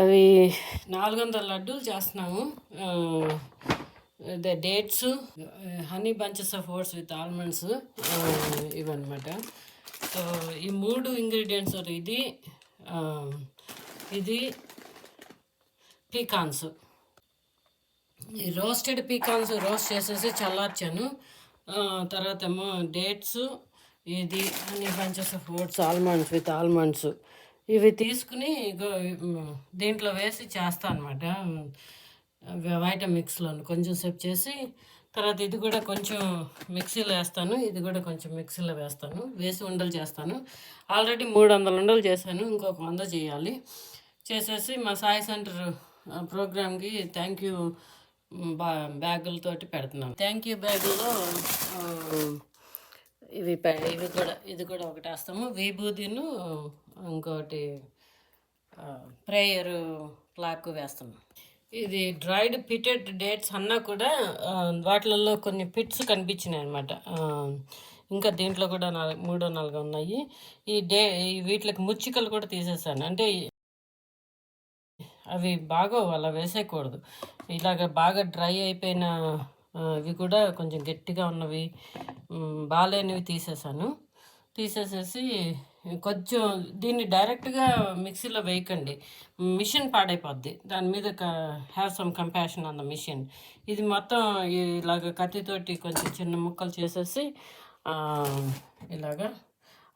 అవి నాలుగు వందల లడ్డూలు చేస్తున్నాము. The dates honey bunches of oats with almonds ఇవన్నమాట. సో ఈ మూడు ఇంగ్రీడియంట్స్ ఇది ఇది పీకాన్స్. ఈ రోస్టెడ్ పీకాన్స్ రోస్ట్ చేసేసి చల్లార్చాను. తర్వాత ఏమో డేట్స్ ఇది అన్ని bunches of oats almonds with almonds. ఇవి తీసుకుని దీంట్లో వేసి చేస్తా అనమాట వైట మిక్స్లో కొంచెం సేపు చేసి తర్వాత ఇది కూడా కొంచెం మిక్సీలో వేస్తాను. ఇది కూడా కొంచెం మిక్సీలో వేస్తాను. వేసి ఉండలు చేస్తాను. ఆల్రెడీ మూడు వందల ఉండలు చేశాను. ఇంకొక వంద చేయాలి. చేసేసి మా సాయి సెంటర్ ప్రోగ్రామ్కి థ్యాంక్ యూ బ్యాగులతోటి పెడుతున్నాను. థ్యాంక్ యూ బ్యాగులో ఇవి ఇవి కూడా ఇది కూడా ఒకటి వేస్తాము. విభూదిను ఇంకోటి ప్రేయర్ ప్లాక్ వేస్తాము. ఇది డ్రైడ్ పిటెడ్ డేట్స్ అన్నా కూడా వాటిలలో కొన్ని పిట్స్ కనిపించినాయి అనమాట ఇంకా దీంట్లో కూడా నాలుగు మూడో నాలుగు ఉన్నాయి. ఈ డే ఈ వీటికి ముచ్చికలు కూడా తీసేసాను. అంటే అవి బాగా అలా వేసేయకూడదు. ఇలాగ బాగా డ్రై అయిపోయిన ఇవి కూడా కొంచెం గట్టిగా ఉన్నవి బాగాలేనివి తీసేసాను. తీసేసేసి కొంచెం దీన్ని డైరెక్ట్గా మిక్సీలో వేయకండి. మిషన్ పాడైపోద్ది. దాని మీద హ్యావ్ సమ్ కంపాషన్ అన్న మిషన్ ఇది మొత్తం ఇలాగ కత్తితోటి కొంచెం చిన్న ముక్కలు చేసేసి ఇలాగా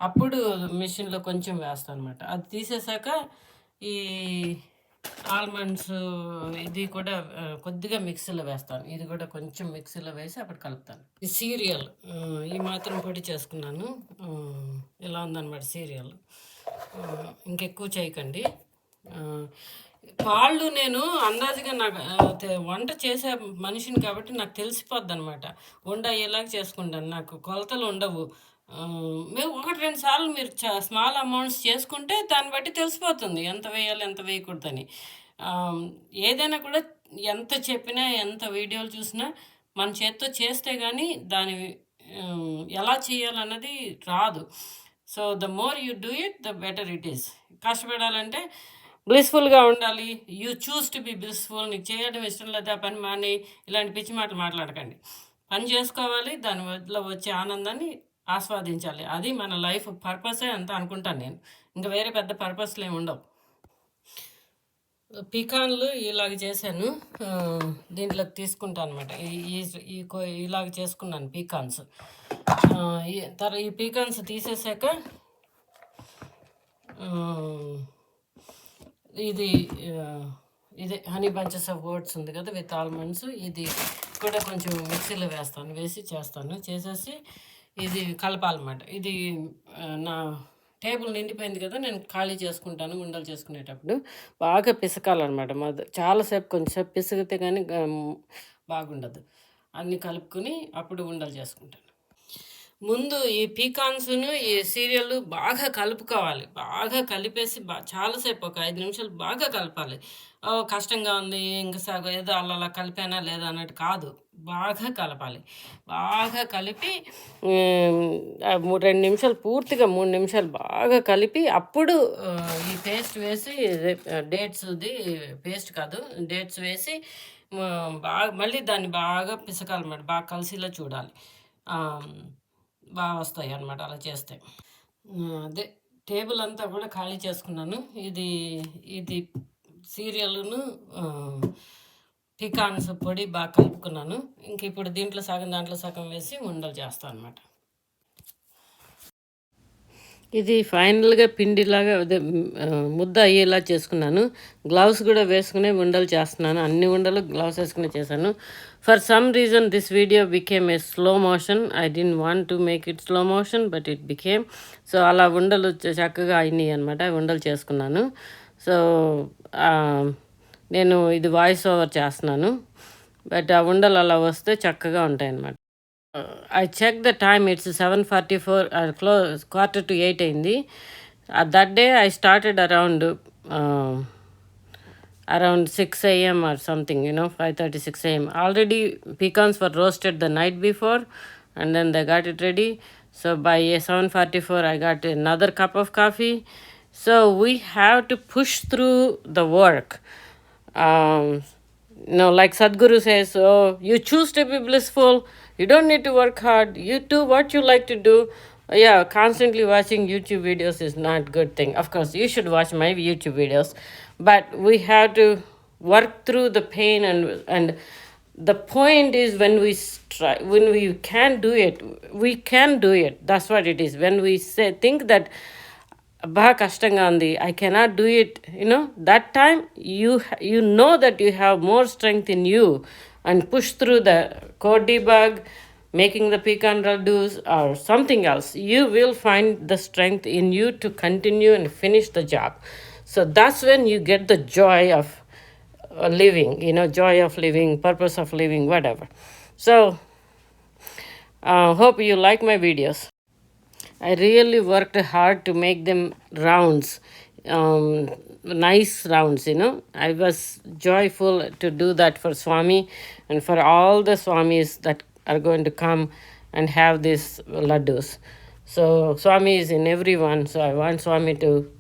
అప్పుడు మిషన్లో కొంచెం వేస్తాను అనమాట అది తీసేసాక ఈ ఆల్మండ్స్ ఇది కూడా కొద్దిగా మిక్సీలో వేస్తాను. ఇది కూడా కొంచెం మిక్సీలో వేసి అప్పుడు కలుపుతాను. ఈ సీరియల్ ఈ మాత్రం పొడి చేసుకున్నాను. ఇలా ఉందన్నమాట సీరియల్. ఇంకెక్కువ చేయకండి. పాళ్ళు నేను అందాజుగా నాకు వంట చేసే మనిషిని కాబట్టి నాకు తెలిసిపోద్ది అనమాట వండ అయ్యేలాగా చేసుకుంటాను. నాకు కొలతలు ఉండవు. మేము ఒకటి రెండు సార్లు మీరు స్మాల్ అమౌంట్స్ చేసుకుంటే దాన్ని బట్టి తెలిసిపోతుంది ఎంత వేయాలి ఎంత వేయకూడదని. ఏదైనా కూడా ఎంత చెప్పినా ఎంత వీడియోలు చూసినా మన చేత్తో చేస్తే కానీ దాని ఎలా చేయాలన్నది రాదు. So the more you do it the better it is కష్టపడాలంటే బ్లిస్ఫుల్గా ఉండాలి. You choose to be blissful నీకు చేయడం ఇష్టం లేదా పని మాని ఇలాంటి పిచ్చి మాటలు మాట్లాడకండి. పని చేసుకోవాలి దాని వల్ల వచ్చే ఆనందాన్ని ఆస్వాదించాలి. అది మన లైఫ్ పర్పసే అంత అనుకుంటాను నేను. ఇంకా వేరే పెద్ద పర్పస్లు ఏమి ఉండవు. పికాన్లు ఇలాగ చేశాను. దీంట్లోకి తీసుకుంటాను అనమాట ఈ కో- ఇలాగ చేసుకున్నాను పీకాన్స్. తర్వాత ఈ పీకాన్స్ తీసేసాక ఇది ఇదే హనీ బంచెస్ ఆఫ్ ఓట్స్ ఉంది కదా విత్ ఆల్మండ్స్. ఇది కూడా కొంచెం మిక్సీలో వేస్తాను వేసి చేస్తాను. చేసేసి ఇది కలపాలన్నమాట. ఇది నా టేబుల్ నిండిపోయింది కదా నేను ఖాళీ చేసుకుంటాను ఉండలు చేసుకునేటప్పుడు. బాగా పిసకాలన్నమాట. మొద చాలాసేపు కొంచెంసేపు పిసిగితే కానీ బాగుండదు. అన్నీ కలుపుకొని అప్పుడు ఉండలు చేసుకుంటాను. ముందు ఈ పీకాన్స్ను ఈ సీరియల్ బాగా కలుపుకోవాలి. బాగా కలిపేసి బా చాలాసేపు ఒక ఐదు నిమిషాలు బాగా కలపాలి. ఓ కష్టంగా ఉంది ఇంకా సాగు ఏదో అలా అలా కలిపానా లేదా అన్నట్టు కాదు. బాగా కలపాలి. బాగా కలిపి రెండు నిమిషాలు పూర్తిగా మూడు నిమిషాలు బాగా కలిపి అప్పుడు ఈ పేస్ట్ వేసి డేట్స్ది పేస్ట్ కాదు డేట్స్ వేసి బాగా మళ్ళీ దాన్ని బాగా పిసకాలన్నమాట బాగా కలిసిలా చూడాలి. బాగా వస్తాయి అన్నమాట అలా చేస్తే. అదే టేబుల్ అంతా కూడా ఖాళీ చేసుకున్నాను. ఇది ఇది సీరియల్ను పికాన్స్ పొడి బాగా కలుపుకున్నాను. ఇంక ఇప్పుడు దీంట్లో సగం దాంట్లో సగం వేసి ఉండలు చేస్తాను అనమాట ఇది ఫైనల్గా పిండిలాగా అదే ముద్ద అయ్యేలా చేసుకున్నాను. గ్లౌస్ కూడా వేసుకునే ఉండలు చేస్తున్నాను. అన్ని ఉండలు గ్లౌస్ వేసుకుని చేశాను. For some reason this video became a slow motion I'd want to make it slow motion but it became so అలా ఉండలు చక్కగా అయినాయి అనమాట ఉండలు చేసుకున్నాను. సో నేను ఇది వాయిస్ ఓవర్ చేస్తున్నాను. బట్ ఆ ఉండలు అలా వస్తే చక్కగా ఉంటాయన్నమాట. I check the time it's seven forty four close quarter to eight అయింది. That day I started around around six AM or something you know five thirty six AM already pecans were roasted the night before and then the got it ready so by seven forty four I got another cup of coffee so we have to push through the work Um, know, like Sadhguru says, oh, you choose to be blissful. You don't need to work hard. You do what you like to do. Yeah, constantly watching YouTube videos is not good thing. Of course, you should watch my YouTube videos, but we have to work through the pain and and the point is when we try when we can do it we can do it that's what it is when we say think that బాగా కష్టంగా ఉంది I cannot do it you know that time you you know that you have more strength in you and push through the code debug making the pecan laddus or something else, you will find the strength in you to continue and finish the job. So that's when you get the joy of uh, living, you know, joy of living, purpose of living, whatever. So, uh, hope you like my videos. I really worked hard to make them rounds, um, nice rounds, you know. I was joyful to do that for Swami and for all the Swamis that are going to come and have these laddus. So, Swami is in everyone, so I want Swami to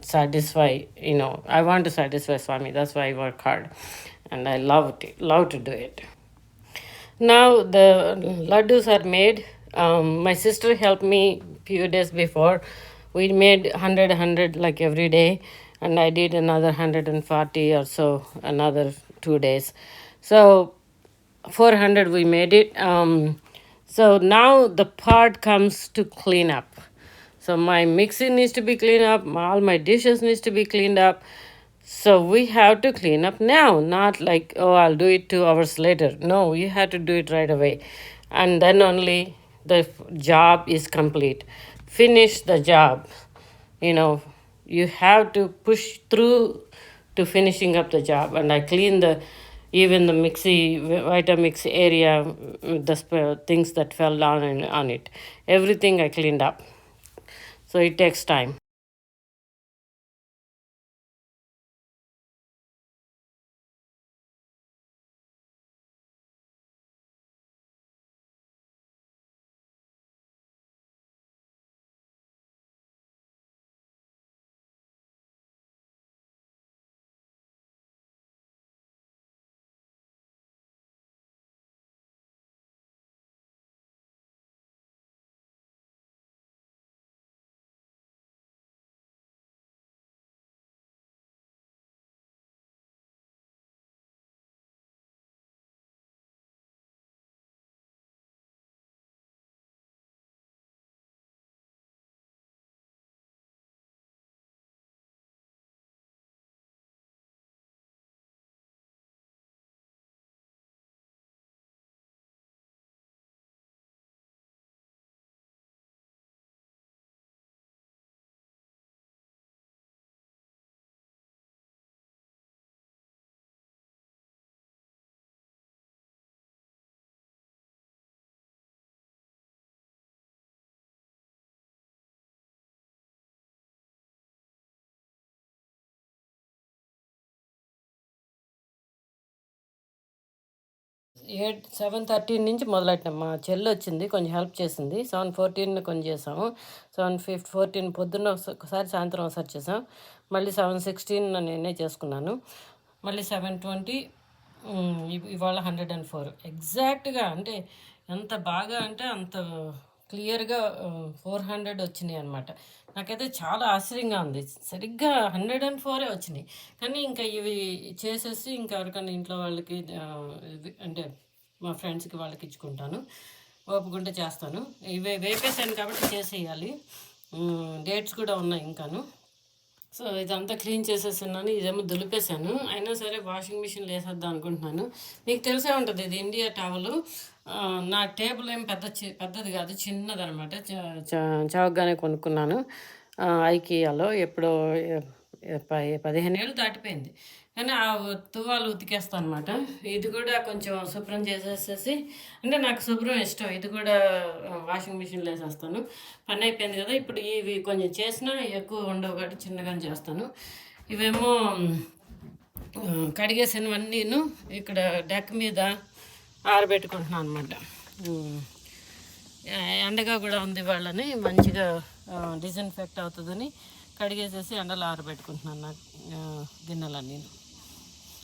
satisfy, you know, I want to satisfy Swami. That's why I work hard and I love it, love to do it. Now the laddus are made. Um, my sister helped me few days before. We made 100, 100 like every day, and I did another 140 or so another two days. So 400 we made it. Um, so now the part comes to clean up. So my mixing needs to be cleaned up. All my dishes needs to be cleaned up. So we have to clean up now, not like, oh, I'll do it two hours later. No, you have to do it right away. And then only the job is complete. Finish the job. You know, you have to push through to finishing up the job. And I clean the, even the mixy, Vitamix area, mm, the things that fell down on it. Everything I cleaned up. So it takes time. Eight seven thirteen నుంచి మొదలెట్టాం మా చెల్లి వచ్చింది కొంచెం help చేసింది. Seven fourteen కొంచెం చేసాము. Seven ఫిఫ్ fourteen పొద్దున్న ఒకసారి సాయంత్రం ఒకసారి చేసాం. మళ్ళీ సెవెన్ సిక్స్టీన్ నేనే చేసుకున్నాను. మళ్ళీ సెవెన్ ట్వంటీ ఇవాళ హండ్రెడ్ అండ్ ఫోర్. ఎగ్జాక్ట్గా అంటే ఎంత బాగా అంటే అంత క్లియర్గా ఫోర్ హండ్రెడ్ వచ్చినాయి అనమాట నాకైతే చాలా ఆశ్చర్యంగా ఉంది. సరిగ్గా హండ్రెడ్ అండ్ ఫోరే వచ్చినాయి. కానీ ఇంకా ఇవి చేసేసి ఇంకా ఎవరికైనా ఇంట్లో వాళ్ళకి అంటే మా ఫ్రెండ్స్కి వాళ్ళకి ఇచ్చుకుంటాను. ఓపుకుంటే చేస్తాను. ఇవి వేపేసాను కాబట్టి చేసేయాలి. డేట్స్ కూడా ఉన్నాయి ఇంకాను. సో ఇదంతా క్లీన్ చేసేస్తున్నాను ఇదేమో దులిపేశాను. అయినా సరే వాషింగ్ మిషన్ వేసేద్దాం అనుకుంటున్నాను. మీకు తెలిసే ఉంటుంది ఇది ఇండియా టవల్ నా టేబుల్ ఏం పెద్ద చి- పెద్దది కాదు చిన్నది అనమాట చౌకగానే కొనుక్కున్నాను. ఐకియాలో ఎప్పుడో పదిహేను ఏళ్ళు దాటిపోయింది. కానీ ఆ తువ్వాలు ఉతికేస్తాను అనమాట ఇది కూడా కొంచెం శుభ్రం చేసేసేసి అంటే నాకు శుభ్రం ఇష్టం. ఇది కూడా వాషింగ్ మిషన్లో వేసేస్తాను. పని అయిపోయింది కదా ఇప్పుడు ఇవి కొంచెం చేసినా ఎక్కువ ఉండవు కాబట్టి చిన్నగానే చేస్తాను. ఇవేమో కడిగేసినవన్నీను ఇక్కడ డెక్ మీద ఆరబెట్టుకుంటున్నాను అనమాట ఎండగా కూడా ఉంది వాళ్ళని మంచిగా డిజన్ఫెక్ట్ అవుతుందని కడిగేసేసి ఎండలో ఆరబెట్టుకుంటున్నాను నాకు గిన్నెలన్నీ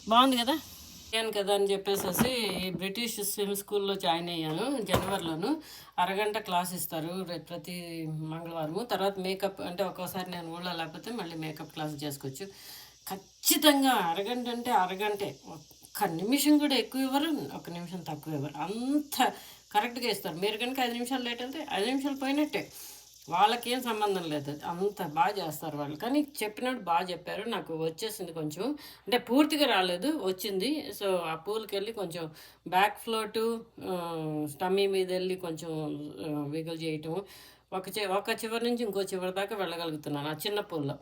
బాగుంది కదా? అయ్యాను కదా అని చెప్పేసి బ్రిటిష్ స్విమ్ స్కూల్లో జాయిన్ అయ్యాను జనవరిలోను. అరగంట క్లాస్ ఇస్తారు రేపు ప్రతి మంగళవారము. తర్వాత మేకప్ అంటే ఒక్కోసారి నేను ఊళ్ళో లేకపోతే మళ్ళీ మేకప్ క్లాస్ చేసుకోవచ్చు. ఖచ్చితంగా అరగంట అంటే అరగంటే. ఒక్క నిమిషం కూడా ఎక్కువ ఇవ్వరు ఒక నిమిషం తక్కువ ఇవ్వరు. అంత కరెక్ట్గా ఇస్తారు. మీరు కనుక ఐదు నిమిషాలు లేట్ వెళ్తే ఐదు నిమిషాలు పోయినట్టే. వాళ్ళకేం సంబంధం లేదు. అంత బాగా చేస్తారు వాళ్ళు. కానీ చెప్పినట్టు బాగా చెప్పారు. నాకు వచ్చేసింది కొంచెం. అంటే పూర్తిగా రాలేదు. వచ్చింది. సో ఆ పూల్కి వెళ్ళి కొంచెం బ్యాక్ ఫ్లోటు స్టమీ మీద వెళ్ళి కొంచెం విగులు చేయటం. ఒక చి ఒక చివరి నుంచి ఇంకో చివరి దాకా వెళ్ళగలుగుతున్నాను. ఆ చిన్న పూల్లో.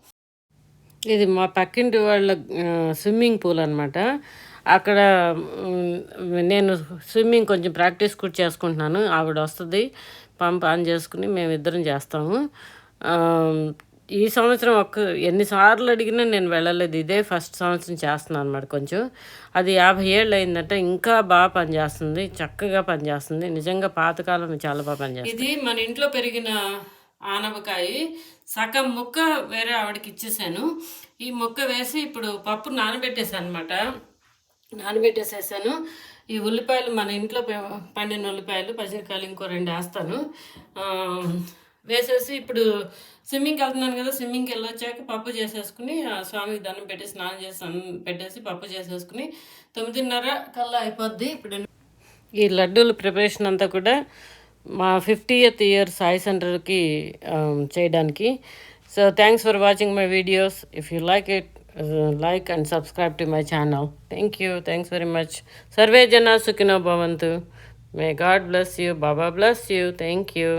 ఇది మా పక్కింటి వాళ్ళ స్విమ్మింగ్ పూల్ అనమాట అక్కడ నేను స్విమ్మింగ్ కొంచెం ప్రాక్టీస్ కూడా చేసుకుంటున్నాను. ఆవిడ వస్తుంది పంప్ ఆన్ చేసుకుని మేమిద్దరం చేస్తాము. ఈ సంవత్సరం ఒక్క ఎన్నిసార్లు అడిగినా నేను వెళ్ళలేదు. ఇదే ఫస్ట్ సంవత్సరం చేస్తున్నాను అనమాట కొంచెం. అది యాభై ఏళ్ళు అయిందంటే ఇంకా బాగా పనిచేస్తుంది చక్కగా పనిచేస్తుంది నిజంగా పాతకాలం చాలా బాగా పనిచేస్తుంది ఇది మన ఇంట్లో పెరిగిన ఆనవకాయ సగం ముక్క వేరే ఆవిడకి ఇచ్చేసాను. ఈ ముక్క వేసి ఇప్పుడు పప్పు నానబెట్టేసాను అనమాట నానబెట్టేసేసాను. ఈ ఉల్లిపాయలు మన ఇంట్లో పండిన ఉల్లిపాయలు పచ్చిమిరకాయలు ఇంకో రెండు వేస్తాను. వేసేసి ఇప్పుడు స్విమ్మింగ్కి వెళ్తున్నాను కదా స్విమ్మింగ్కి వెళ్ళొచ్చాక పప్పు చేసేసుకుని ఆ స్వామికి దండం పెట్టి స్నానం చేసి పెట్టేసి పప్పు చేసేసుకుని తొమ్మిదిన్నర కల్లా అయిపోద్ది. ఇప్పుడు ఈ లడ్డూల ప్రిపరేషన్ అంతా కూడా మా ఫిఫ్టీయత్ ఇయర్ సాయి సెంటర్కి చేయడానికి. So thanks for watching my videos. If you like it like and subscribe to my channel thank you thanks very much survey జన సుఖినో భవంతు may God bless you Baba bless you thank you